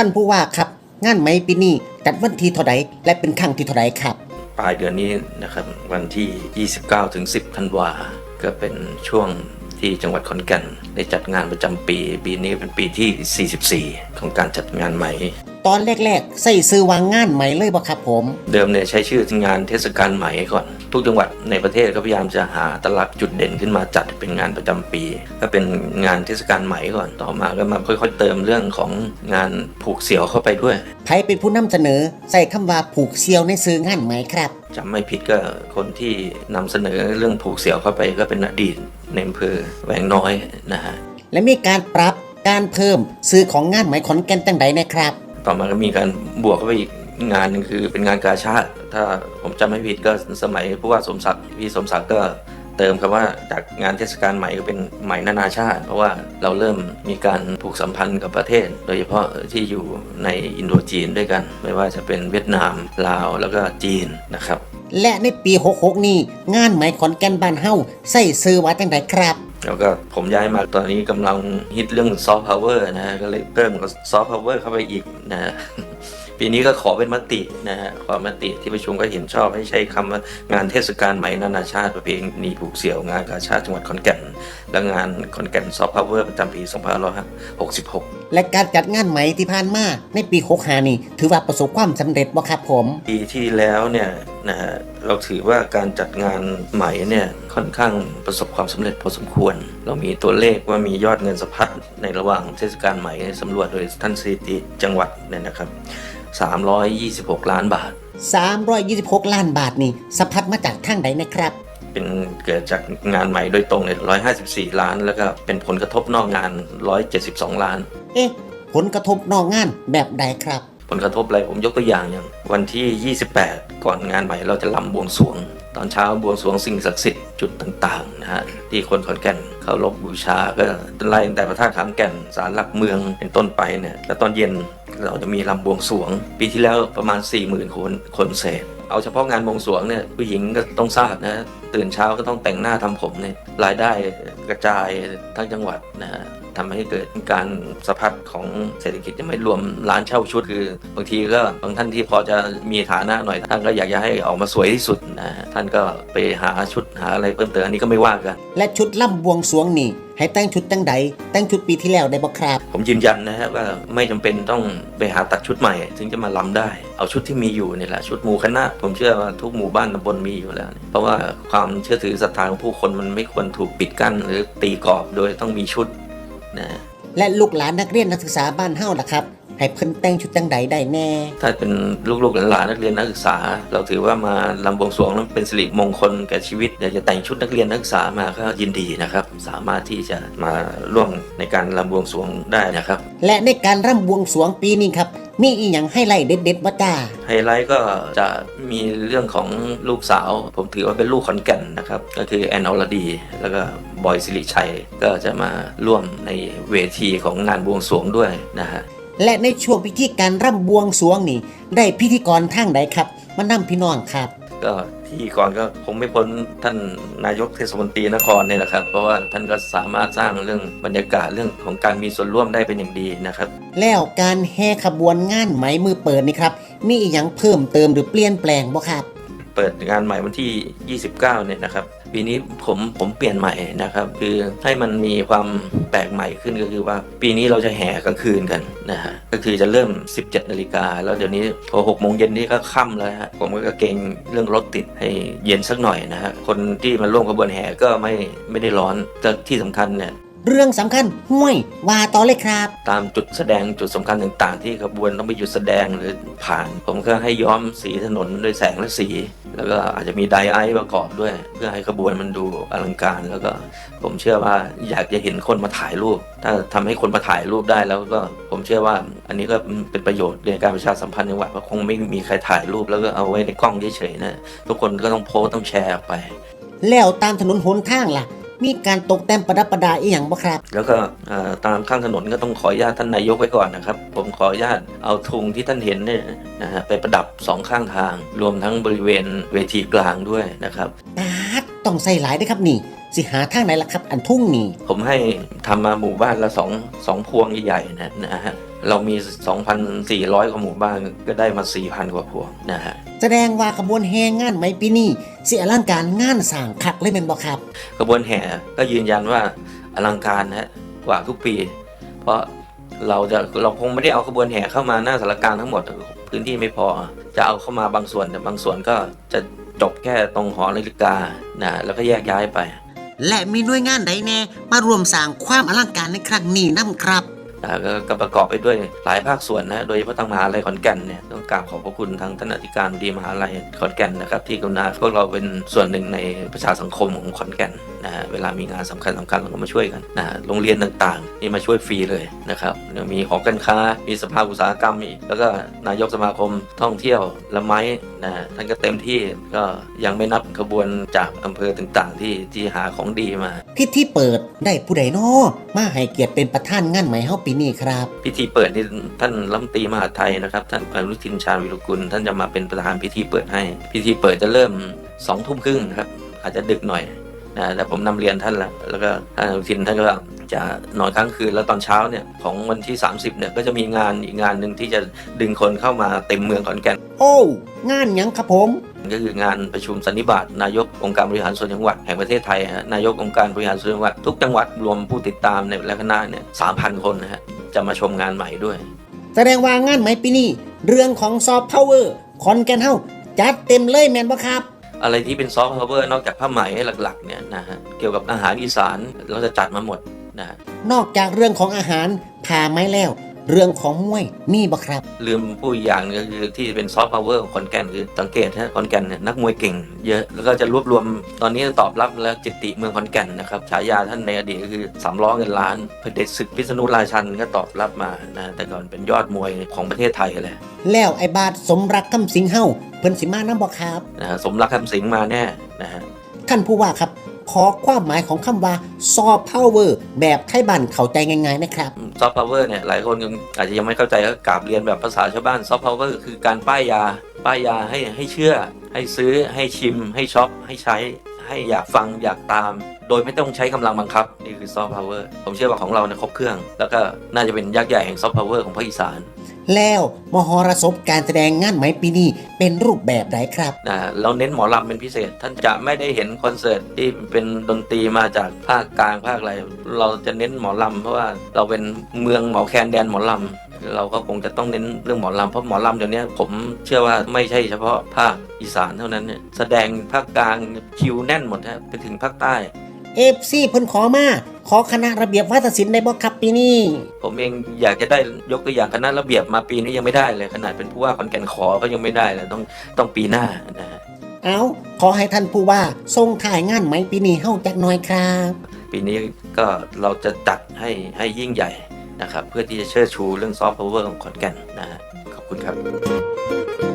ท่านผู้ว่าครับงานไหมปีนี้จัดวันที่เท่าใดและเป็นครั้งที่เท่าใดครับ ปลายเดือนนี้นะครับวันที่ 29ถึง10ธันวาก็เป็นช่วงที่จังหวัดขอนแก่นได้จัดงานประจำปี ปีนี้เป็นปีที่ 44 ของการจัดงานใหม่ ตอนแรกๆ ใส่ซื้อวางงานไหมเลยบ่ครับผม เดิมเนี่ยใช้ชื่องานเทศกาลไหมก่อน ทุกจังหวัดในประเทศก็พยายามจะหาตลักษณ์จุดเด่นขึ้นมาจัดเป็นงานประจำปี ก็เป็นงานเทศกาลไหมก่อนต่อมาก็มาค่อย ๆ เติมเรื่องของงานผูกเสี่ยวเข้าไปด้วยไผเป็นผู้นำเสนอ ใส่คำว่าผูกเซียวในซื้องานไหมครับจำไม่ผิดก็คนที่นำเสนอเรื่องผูกเสี่ยวเข้าไปก็เป็นอดีตในอำเภอแหวงน้อยนะฮะและมีการปรับการเพิ่มซื้อของงานไหมขอนแก่นจังใดนะครับ ต่อมาก็มีการบวกเข้าไปอีกงานหนึงคือเป็นงานกาชาติ ถ้าผมจำไม่ผิดก็สมัยผู้ว่าสมศักดิ์พี่สมศักดิ์ก็เติมคำว่าจากงานเทศกาลใหม่ก็เป็นใหม่นานาชาติ เพราะว่าเราเริ่มมีการผูกสัมพันธ์กับประเทศ โดยเฉพาะที่อยู่ในอินโดจีนด้วยกัน ไม่ว่าจะเป็นเวียดนามลาวแล้วก็จีนนะครับ และในปี 66 นี้งานไหมขอนแก่นบ้านเฮาใส่ซื้อว่าจังใดครับ แล้วก็ผมย้ายมาตอนนี้กำลังฮิตเรื่องซอฟต์พาวเวอร์นะฮะก็เลยเพิ่มซอฟต์พาวเวอร์เข้าไปอีกนะฮะปีนี้ก็ขอเป็นมตินะฮะขอมติที่ประชุมก็เห็นชอบให้ใช้คำว่างานเทศกาลไหมนานาชาติประเพณีผูกเสี่ยวงานกาชาติจังหวัดขอนแก่น และงานขอนแก่นซอฟต์พาวเวอร์ประจำปี 2566 และการจัดงานไหมที่ผ่านมาในปี65นี่ ถือว่าประสบความสำเร็จบ่ครับผม ปีที่แล้วเนี่ยนะฮะเราถือว่าการจัดงานไหมเนี่ยค่อนข้างประสบความสำเร็จพอสมควร เรามีตัวเลขว่ามียอดเงินสะพัดในระหว่างเทศกาลไหมสำรวจโดยท่านสถิติจังหวัดเนี่ยนะครับ 326 ล้านบาท 326 ล้านบาทนี่สะพัดมาจากทางใดนะครับ เป็นเกิดจากงานใหม่โดยตรงเลย154 ล้าน แล้วก็เป็นผลกระทบนอกงาน 172 ล้าน เอ๊ะผลกระทบนอกงานแบบใดครับ ผลกระทบอะไรผมยกตัวอย่างอย่างวันที่ 28 ก่อนงานใหม่เราจะลำบวงสรวง ตอนเช้าบวงสรวงสิ่งศักดิ์สิทธิ์จุดต่างๆนะฮะที่คนขอนแก่นเขารบบูชาก็ไล่ตั้งแต่พระธาตุขามแก่นศาลหลักเมืองเป็นต้นไปเนี่ยแล้วตอนเย็นเราจะมีลำบวงสรวง ปีที่แล้วประมาณ 40,000 คนคนเศษเอาเฉพาะงานบวงสรวงเนี่ยผู้หญิงก็ต้องทราบนะตื่นเช้าก็ต้องแต่งหน้าทำผมเนี่ยรายได้กระจายทั้งจังหวัดนะฮะ ทำให้เกิดการสะพัดของเศรษฐกิจจะไม่รวมร้านเช่าชุดคือบางทีก็บางท่านที่พอจะมีฐานะหน่อยท่านก็อยากจะให้ออกมาสวยที่สุดนะฮะท่านก็ไปหาชุดหาอะไรเพิ่มเติมอันนี้ก็ไม่ว่ากัน และชุดล่ำบวงสรวงนี่ให้แต่งชุดจังใดแต่งชุดปีที่แล้วได้บ่ครับ ผมยืนยันนะฮะว่าไม่จำเป็นต้องไปหาตัดชุดใหม่ ถึงจะมาลำได้ เอาชุดที่มีอยู่เนี่ยแหละชุดหมู่คณะ ผมเชื่อว่าทุกหมู่บ้านตำบลมีอยู่แล้ว เพราะว่าความเชื่อถือศรัทธาของผู้คนมันไม่ควรถูกปิดกั้นหรือตีกรอบโดยต้องมีชุด นะและลูกหลานนักเรียนนักศึกษาบ้านเฮาล่ะครับ ให้เพิ่นแต่งชุดจังใดได้แน่ ถ้าเป็นลูกๆหลานๆนักเรียนนักศึกษา เราถือว่ามาลำบวงสรวงนั้นเป็นสิริมงคลแก่ชีวิตอยากจะแต่งชุดนักเรียนนักศึกษามาก็ยินดีนะครับ สามารถที่จะมาร่วมในการลำบวงสรวงได้นะครับ และในการร่ำบวงสรวงปีนี้ครับ มีอีหยังให้ไล่เด็ดๆบ่จ้าไฮไลท์ก็จะ มีเรื่องของลูกสาว ผมถือว่าเป็นลูกขอนแก่นนะครับ ก็คือแอนอลดี แล้วก็บอยสิริชัย ก็จะมาร่วมในเวทีของงานบวงสรวงด้วยนะฮะและในช่วงพิธีการร่ำบวงสรวงนี่ได้พิธีกรทางใดครับมานำพี่น้องครับก็ที่ก่อนก็คงไม่พ้นท่านนายกเทศมนตรีนครเนี่ยแหละครับ เพราะว่าท่านก็สามารถสร้างเรื่องบรรยากาศเรื่องของการมีส่วนร่วมได้เป็นอย่างดีนะครับ แล้วการแห่ขบวนงานไหมมือเปิดนี่ครับ มีอีหยังเพิ่มเติมหรือเปลี่ยนแปลงบ่ครับ เปิดงานใหม่วันที่ 29 เนี่ยนะครับ ปีนี้ผมผมเปลี่ยนใหม่นะครับ คือให้มันมีความแปลกใหม่ขึ้นก็คือว่า ปีนี้เราจะแห่กลางคืนกันนะฮะก็คือจะเริ่ม 17 นาฬิกาแล้วเดี๋ยวนี้พอ6โมงเย็นนี่ก็ค่ำแล้วฮะผมก็เกรงเรื่องรถติดให้เย็นสักหน่อยนะฮะคนที่มาร่วมขบวนแห่ก็ไม่ไม่ได้ร้อนแต่ที่สำคัญเนี่ย เรื่องสำคัญห้วยว่าต่อเลยครับ ตามจุดแสดงจุดสำคัญต่างๆ ที่ขบวนต้องไปหยุดแสดงหรือผ่าน ผมก็ให้ย้อมสีถนนด้วยแสงและสี แล้วก็อาจจะมีไดไอซ์ประกอบด้วย เพื่อให้ขบวนมันดูอลังการแล้วก็ ผมเชื่อว่าอยากจะเห็นคนมาถ่ายรูป ถ้าทำให้คนมาถ่ายรูปได้แล้วก็ผมเชื่อว่าอันนี้ก็เป็นประโยชน์ในการประชาสัมพันธ์จังหวัดเพราะคงไม่มีใครถ่ายรูปแล้วก็เอาไว้ในกล้องเฉยๆนะทุกคนก็ต้องโพสต์ต้องแชร์ออกไป แล้วตามถนนหนทางล่ะ มีการตกแต่งประดับประดาอีหยังบ่ครับ แล้วก็เอ่อตามข้างถนนก็ต้องขออนุญาตท่านนายกไว้ก่อนนะครับ ผมขออนุญาตเอาธงที่ท่านเห็นเนี่ยนะฮะไปประดับสองข้างทาง รวมทั้งบริเวณเวทีกลางด้วยนะครับ ปาดต้องใส่หลายเด้อครับนี่ สิหาทางไหนล่ะครับ อันทุ่งนี่ผมให้ทำมาหมู่บ้านละสองสองพวงใหญ่ๆนะนะฮะเรามี 2,400กว่าหมู่บ้านก็ได้มา 4,000 กว่าพวงนะฮะแสดงว่าขบวนแห่งานไหมปีนี้สิอลังการงานสร้างคักเลยแม่นบ่ครับขบวนแห่ก็ยืนยันว่าอลังการนะฮะกว่าทุกปี เพราะเราจะเราคงไม่ได้เอาขบวนแห่เข้ามาหน้าสารกลางทั้งหมดพื้นที่ไม่พอ จะเอาเข้ามาบางส่วนแต่บางส่วนก็จะจบแค่ตรงหอนาฬิกานะแล้วก็แยกย้ายไป และมีหน่วยงานใดแน่มารวมสร้างความอลังการในครั้งนี้นํครับก็ก็ประกอบไปด้วยหลายภาคส่วนนะโดยเฉพาะทางมหาลัยขอนแก่นเนี่ยต้องกราบขอบพระคุณทางท่านอธิการบดีมหาลัยขอนแก่นนะครับที่กรุณาพวกเราเป็นส่วนหนึ่งในประชาสังคมของขอนแก่นนะฮะเวลามีงานสำคัญสำคัญเราก็มาช่วยกันนะฮะโรงเรียนต่างๆ นี่มาช่วยฟรีเลยนะครับแล้วมีหอการค้า มีสภาอุตสาหกรรมอีกแล้วก็นายกสมาคมท่องเที่ยวละไม้นะฮะท่านก็เต็มที่ก็ยังไม่นับขบวนจากอำเภอต่างๆ ที่ที่หาของดีมา พิธีเปิดได้ผู้ใดน้อมาให้เกียรติเป็นประธานงานไหมเฮาปีนี้ครับ พิธีเปิดนี่ท่านรัฐมนตรีมหาดไทยนะครับท่านอนุทินชาญวิรุกุลท่านจะมาเป็นประธานพิธีเปิดให้ พิธีเปิดจะเริ่มสองทุ่มครึ่งนะครับอาจจะดึกหน่อย นะแต่ผมนำเรียนท่านแล้วแล้วก็ท่านอนุทินท่านก็จะนอนค้างคืนแล้วตอนเช้าเนี่ยของวันที่ 30เนี่ยก็จะมีงานอีกงานหนึ่งที่จะดึงคนเข้ามาเต็มเมืองขอนแก่น โอ้งานหยังครับผมก็คืองานประชุมสันนิบาตนายกองค์การบริหารส่วนจังหวัดแห่งประเทศไทยฮะนายกองค์การบริหารส่วนจังหวัดทุกจังหวัดรวมผู้ติดตามในและคณะเนี่ยสามพันคนนะฮะจะมาชมงานใหม่ด้วย แสดงว่างานไหมปีนี้เรื่องของซอฟต์พาวเวอร์คอนแกนเฮาจัดเต็มเลยแม่นบ่ครับ อะไรที่เป็นซอฟต์พาวเวอร์นอกจากผ้าไหมหลักๆเนี่ยนะฮะเกี่ยวกับอาหารอีสานเราจะจัดมาหมดนะฮะ นอกจากเรื่องของอาหารผ่าไม้แล้ว เรื่องของมวยมีบ่ครับ ลืมผู้อีกอย่างหนึงก็คือที่เป็นซอฟต์พาวเวอร์ของขอนแก่นคือสังเกตนะขอนแก่นเนี่ยนักมวยเก่งเยอะแล้วก็จะรวบรวมตอนนี้ตอบรับแล้วจิตติเมืองขอนแก่นนะครับฉายาท่านในอดีตก็คือสามล้อเงินล้านพระเดชศึกพิษณุราชันก็ตอบรับมานะแต่ก่อนเป็นยอดมวยของประเทศไทยเลยแล้วไอ้บาทสมรักคำสิงเฮาเพิ่นสิมานํบ่ครับนะฮะสมรักคำสิงห์มาแน่นะฮะ ท่านผู้ว่าครับ ขอความหมายของคำว่าซอฟต์พาวเวอร์แบบไทยบ้านเข้าใจง่ายๆนะครับ ซอฟต์พาวเวอร์เนี่ยหลายคนยังอาจจะยังไม่เข้าใจก็กราบเรียนแบบภาษาชาวบ้านซอฟต์พาวเวอร์คือการป้ายยา ป้ายยาให้ให้เชื่อ ให้ซื้อให้ชิม ให้ช็อปให้ใช้ ให้อยากฟังอยากตาม โดยไม่ต้องใช้กำลังบังคับ นี่คือซอฟต์พาวเวอร์ผมเชื่อว่าของเราเนี่ยครบเครื่อง แล้วก็น่าจะเป็นยักษ์ใหญ่แห่งซอฟต์พาวเวอร์ของภาคอีสาน แล้วมหรสพการแสดงงานไหมปีนี้เป็นรูปแบบใดครับเราเน้นหมอลำเป็นพิเศษ ท่านจะไม่ได้เห็นคอนเสิร์ตที่เป็นดนตรีมาจากภาคกลางภาคอะไรเราจะเน้นหมอลำเพราะว่าเราเป็นเมืองหมอแคนแดนหมอลำเราก็คงจะต้องเน้นเรื่องหมอลำเพราะหมอลำเดี๋ยวนี้ผมเชื่อว่าไม่ใช่เฉพาะภาคอีสานเท่านั้นเนี่ยแสดงภาคกลางคิวแน่นหมดฮะไปถึงภาคใต้ เอฟซีเพิ่นขอมาขอคณะระเบียบวัฒนศิลป์ได้บ่ครับปีนี้ ผมเองอยากจะได้ยกตัวอย่างคณะระเบียบมาปีนี้ยังไม่ได้เลย ขนาดเป็นผู้ว่าขอนแก่นขอก็ยังไม่ได้เลยต้องต้องปีหน้านะฮะเอาขอให้ท่านผู้ว่าทรงถ่ายงานไหมปีนี้เฮาจักหน่อยครับ ปีนี้ก็เราจะจัดให้ให้ยิ่งใหญ่นะครับ เพื่อที่จะเชิดชูเรื่องซอฟต์พาวเวอร์ของขอนแก่นนะฮะขอบคุณครับ